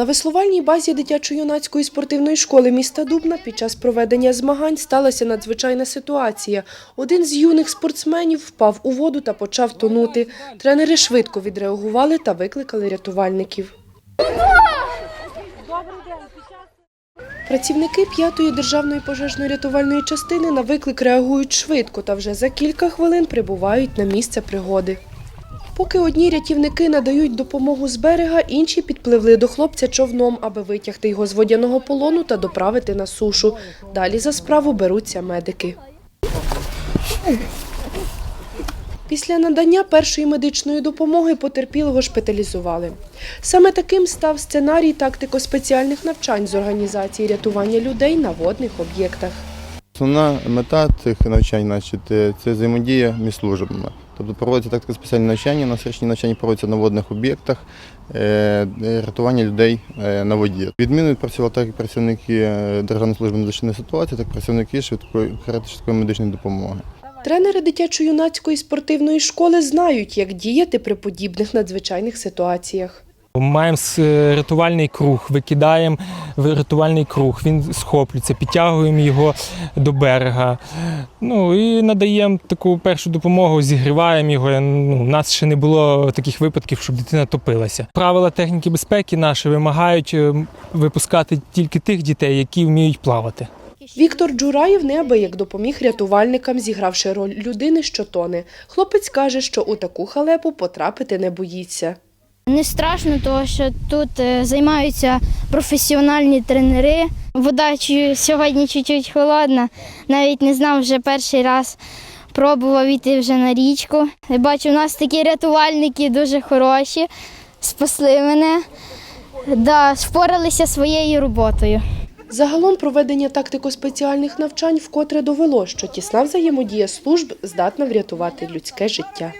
На веслувальній базі дитячо-юнацької спортивної школи міста Дубна під час проведення змагань сталася надзвичайна ситуація. Один з юних спортсменів впав у воду та почав тонути. Тренери швидко відреагували та викликали рятувальників. Працівники п'ятої державної пожежно-рятувальної частини на виклик реагують швидко та вже за кілька хвилин прибувають на місце пригоди. Поки одні рятівники надають допомогу з берега, інші підпливли до хлопця човном, аби витягти його з водяного полону та доправити на сушу. Далі за справу беруться медики. Після надання першої медичної допомоги потерпілого шпиталізували. Саме таким став сценарій тактико-спеціальних навчань з організації рятування людей на водних об'єктах. Основна мета цих навчань значить, е, це взаємодія між службами. Тобто проводяться тактико спеціальні навчання, насичні навчання проводяться на водних об'єктах, е, рятування людей е, на воді. Відмінно відпрацювали так і працівники е, Державної служби медичної ситуації, так і працівники швидкої швидкої медичної допомоги. Тренери дитячо-юнацької спортивної школи знають, як діяти при подібних надзвичайних ситуаціях. Маємо рятувальний круг, викидаємо рятувальний круг, він схоплюється, підтягуємо його до берега. Ну і надаємо таку першу допомогу, зігріваємо його. Ну, у нас ще не було таких випадків, щоб дитина топилася. Правила техніки безпеки наші вимагають е, випускати тільки тих дітей, які вміють плавати. Віктор Джураєв неабияк допоміг рятувальникам, зігравши роль людини, що тоне. Хлопець каже, що у таку халепу потрапити не боїться. Не страшно, тому що тут е, займаються професіональні тренери. Вода сьогодні чуть-чуть холодна, навіть не знав вже перший раз. Пробував йти вже на річку. Бачу, у нас такі рятувальники дуже хороші, спасли мене, да, впоралися своєю роботою. Загалом проведення тактико-спеціальних навчань вкотре довело, що тісна взаємодія служб здатна врятувати людське життя.